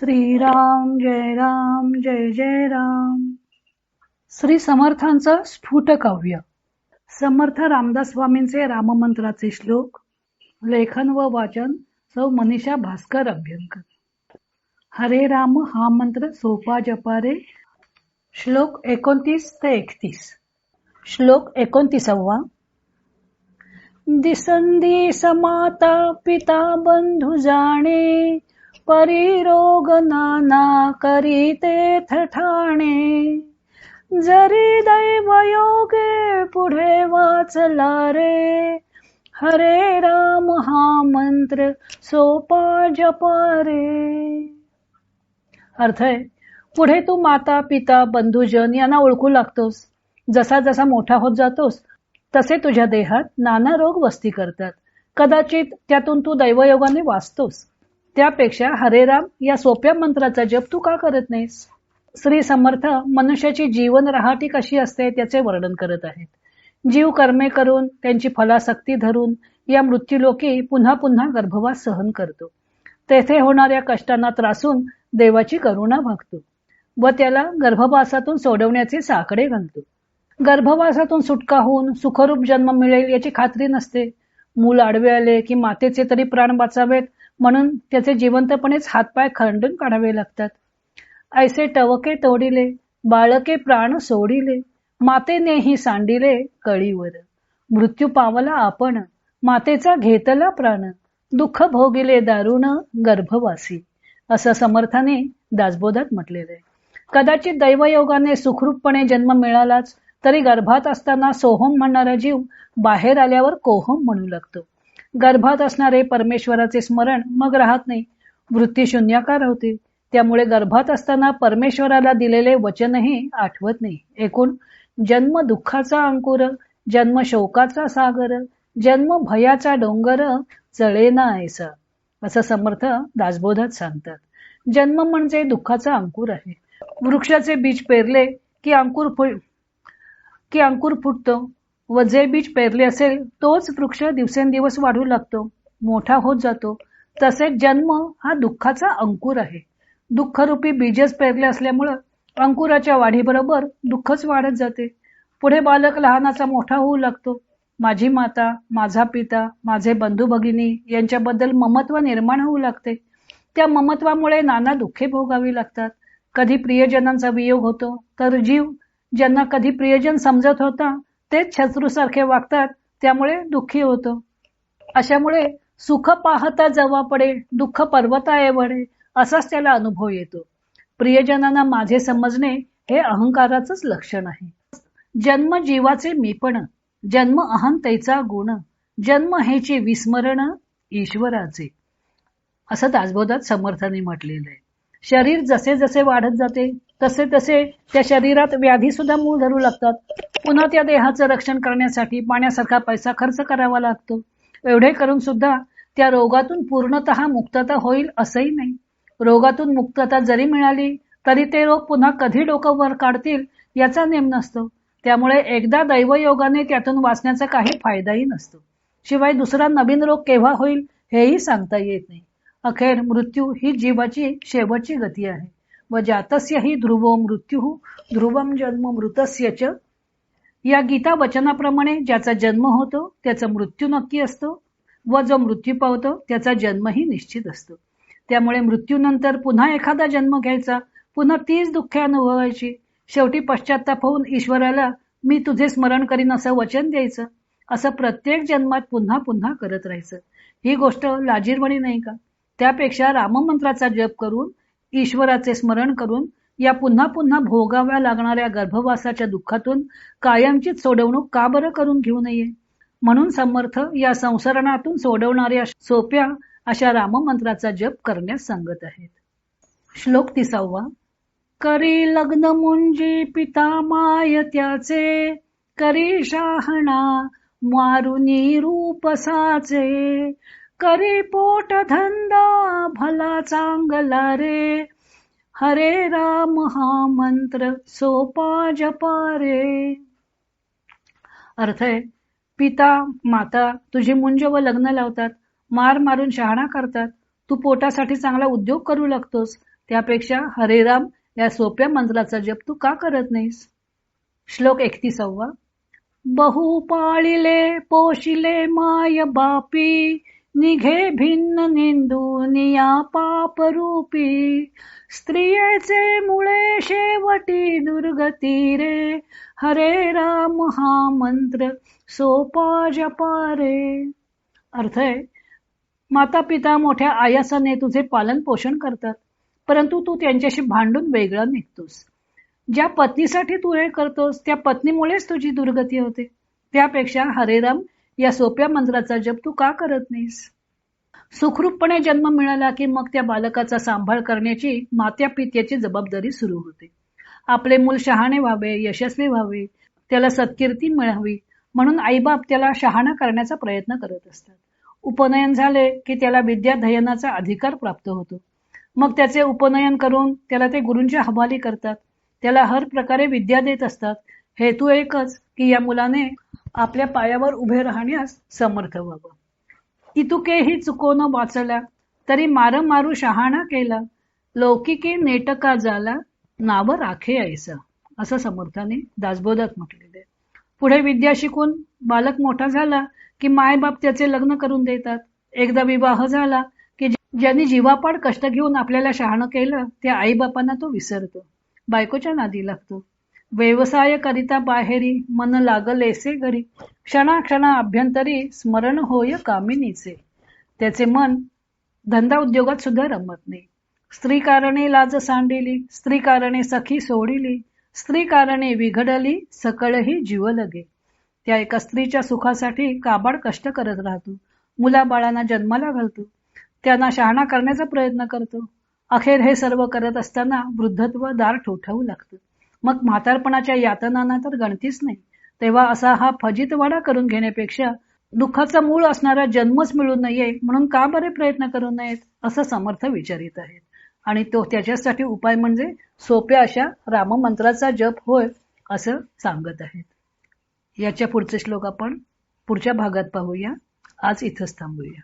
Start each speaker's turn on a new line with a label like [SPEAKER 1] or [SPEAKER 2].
[SPEAKER 1] श्रीराम जय राम जय जय राम. श्री समर्थांचं स्फुट काव्य समर्थ रामदास स्वामींचे राममंत्राचे श्लोक लेखन व वाचन सौ मनीषा भास्कर अभ्यंकर. हरे राम हा मंत्र सोपा जपारे श्लोक एकोणतीस ते एकतीस. श्लोक एकोणतीसावा. दिसंदी समाता पिता बंधू जाणे. परिरोग नाना करीते ठाणे जरी दैव योगे पुढे वाचला रे हरे राम हा मंत्र सोपा जपारे। अर्थ आहे पुढे तू माता पिता बंधुजन यांना ओळखू लागतोस. जसा जसा मोठा होत जातोस तसे तुझ्या देहात नाना रोग वस्ती करतात. कदाचित त्यातून तू दैवयोगाने वाचतोस. त्यापेक्षा हरेराम या सोप्या मंत्राचा जप तू का करत नाहीस? श्री समर्थ मनुष्याची जीवन रहाटी कशी असते त्याचे वर्णन करत आहेत. जीव कर्मे करून त्यांची फलासक्ती धरून या मृत्यूलोकी पुन्हा पुन्हा गर्भवास सहन करतो. तेथे होणाऱ्या कष्टांना त्रासून देवाची करुणा भागतो व त्याला गर्भवासातून सोडवण्याचे साकडे घालतो. गर्भवासातून सुटका होऊन सुखरूप जन्म मिळेल याची खात्री नसते. मूल आडवे आले की मातेचे तरी प्राण वाचावेत म्हणून त्याचे जिवंतपणेच हातपाय खंडून काढावे लागतात. ऐसे टवके तोडिले बाळके प्राण सोडिले मातेनेही सांडिले कळीवर. मृत्यू पावला आपण मातेचा घेतला प्राण दुःख भोगिले दारुण गर्भवासी असं समर्थाने दासबोधात म्हटलेले कदाचित दैवयोगाने सुखरूपपणे जन्म मिळालाच तरी गर्भात असताना सोहम म्हणणारा जीव बाहेर आल्यावर कोहम म्हणू लागतो. गर्भात असणारे परमेश्वराचे स्मरण मग राहत नाही. वृत्ती शून्याकार होते. त्यामुळे गर्भात असताना परमेश्वराला दिलेले वचनही आठवत नाही. एकूण जन्म दुःखाचा अंकुर जन्म शोकाचा सागर जन्म भयाचा डोंगर चळेना ऐसा असं समर्थ दासबोधात सांगतात. जन्म म्हणजे दुःखाचा अंकुर आहे. वृक्षाचे बीज पेरले की अंकुर की अंकुर फुटतो. व जे बीज पेरले असेल तोच वृक्ष दिवसेंदिवस वाढू लागतो मोठा होत जातो. तसेच जन्म हा दुःखाचा अंकुर आहे. दुःखरूपी बीजच पेरले असल्यामुळं अंकुराच्या वाढीबरोबर दुःखच वाढत जाते. पुढे बालक लहानाचा मोठा होऊ लागतो. माझी माता माझा पिता माझे बंधू भगिनी यांच्याबद्दल ममत्व निर्माण होऊ लागते. त्या ममत्वामुळे नाना दुःखे भोगावी लागतात. कधी प्रियजनांचा वियोग होतो तर जीव ज्यांना कधी प्रियजन समजत होता तेच शत्रूसारखे वागतात त्यामुळे दुःखी होतो. अशामुळे सुख पाहता जवा पडे दुःख पर्वता एवढे असाच त्याला अनुभव येतो. प्रियजनांना माझे समजणे हे अहंकाराच लक्षण आहे. जन्म जीवाचे मीपण जन्म अहंतेचा गुण जन्म हेची विस्मरण ईश्वराचे. असं दासबोधात समर्थाने म्हटलेलं आहे शरीर जसे जसे वाढत जाते तसे तसे त्या शरीरात व्याधी सुद्धा मूळ धरू लागतात. पुन्हा त्या देहाचं रक्षण करण्यासाठी पाण्यासारखा पैसा खर्च करावा लागतो. एवढे करून सुद्धा त्या रोगातून पूर्णतः मुक्तता होईल असंही नाही. रोगातून मुक्तता जरी मिळाली तरी ते रोग पुन्हा कधी डोकं वर काढतील याचा नेम नसतो. त्यामुळे एकदा दैवयोगाने त्यातून वाचण्याचा काही फायदाही नसतो. शिवाय दुसरा नवीन रोग केव्हा होईल हेही सांगता येत नाही. अखेर मृत्यू ही जीवाची शेवटची गती आहे. व जातस्य ही ध्रुवो मृत्यू ध्रुवम जन्म मृतस्य च या गीता वचनाप्रमाणे ज्याचा जन्म होतो त्याचा मृत्यू नक्की असतो व जो मृत्यू पावतो त्याचा जन्मही निश्चित असतो. त्यामुळे मृत्यूनंतर पुन्हा एखादा जन्म घ्यायचा पुन्हा तीच दुःखे अनुभवायची. शेवटी पश्चाताप होऊन ईश्वराला मी तुझे स्मरण करीन असं वचन द्यायचं. असं प्रत्येक जन्मात पुन्हा पुन्हा करत राहायचं. ही गोष्ट लाजीरवणी नाही का? त्यापेक्षा राममंत्राचा जप करून ईश्वराचे स्मरण करून या पुन्हा पुन्हा भोगाव्या लागणाऱ्या गर्भवासाच्या दुःखातून कायमचीच सोडवणूक का बरं करून घेऊ नये? म्हणून समर्थ या संसरणातून सोडवणाऱ्या सोप्या अशा राममंत्राचा जप करण्यास सांगत आहेत. श्लोक तिसावा. करी लग्न मुंजी पिता माय त्याचे करी शाहणा मारुनी रूपसाचे करी पोट धंदा भला चांगला रे हरे राम हा मंत्र सोपा जपा रे. अर्थ आहे पिता माता तुझी मुंज व लग्न लावतात मार मारून शहाणा करतात तू पोटासाठी चांगला उद्योग करू लागतोस त्यापेक्षा हरेराम या सोप्या मंत्राचा जप तू का करत नाहीस? श्लोक एकतीसावा. बहु पाळिले पोशिले माय बापी निघे भिन्न निंदू निया पापरूपी. स्त्रियेचे मुळे शेवटी दुर्गती रे. हरे राम हा मंत्र सोपा जपारे अर्थ आहे माता पिता मोठ्या आयासाने तुझे पालन पोषण करतात परंतु तू त्यांच्याशी भांडून वेगळा निघतोस. ज्या पत्नीसाठी तू हे करतोस त्या पत्नीमुळेच तुझी दुर्गती होते. त्यापेक्षा हरेराम या सोप्या मंत्राचा जप तू का करत नाहीस? सुखरूपपणे जन्म मिळाला की मग त्या बालकाचा सांभाळ करण्याची मात्या पित्याची जबाबदारी सुरू होते. आपले मूल शहाणे व्हावे यशस्वी व्हावे त्याला सत्कीर्ती मिळावी म्हणून आईबाप त्याला शहाणा करण्याचा प्रयत्न करत असतात. उपनयन झाले की त्याला विद्याध्ययनाचा अधिकार प्राप्त होतो. मग त्याचे उपनयन करून त्याला ते गुरूंच्या हवाली करतात. त्याला हर प्रकारे विद्या देत असतात. हेतू एकच की या मुलाने आपल्या पायावर उभे राहण्यास समर्थ व्हावं. इतुकेही चुकोन वाचला तरी मार मारू शहाणा केला लौकिकी नेटका झाला नाव राखे ऐसा असं समर्थाने दासबोधात म्हटलेले पुढे विद्या शिकून बालक मोठा झाला की मायबाप त्याचे लग्न करून देतात. एकदा विवाह झाला की ज्यांनी जीवापाड कष्ट घेऊन आपल्याला शहाणं केलं त्या आईबापांना तो विसरतो. बायकोच्या नादी लागतो. व्यवसाय करिता बाहेरी मन लागलेसे घरी. क्षणाक्षणा अभ्यंतरी स्मरण होय कामिनीचे. त्याचे मन धंदा उद्योगात सुद्धा रमत नाही. स्त्री कारणे लाज सांडिली स्त्री कारणे सखी सोडिली स्त्री कारणे विघडली सकळही जीव लगे. त्या एका स्त्रीच्या सुखासाठी काबाड कष्ट करत राहतो. मुलाबाळांना जन्माला घालतो. त्यांना शहाणा करण्याचा प्रयत्न करतो. अखेर हे सर्व करत असताना वृद्धत्व दार ठोठावू लागतं. मग म्हातारपणाच्या यातनांना तर गणतीच नाही. तेव्हा असा हा फजितवाडा करून घेण्यापेक्षा दुःखाचा मूळ असणारा जन्मच मिळू नये म्हणून का बरे प्रयत्न करू नयेत असं समर्थ विचारित आहेत. आणि तो त्याच्यासाठी उपाय म्हणजे सोप्या अशा राममंत्राचा जप होय असं सांगत आहेत. याच्या पुढचे श्लोक आपण पुढच्या भागात पाहूया. आज इथंच थांबूया.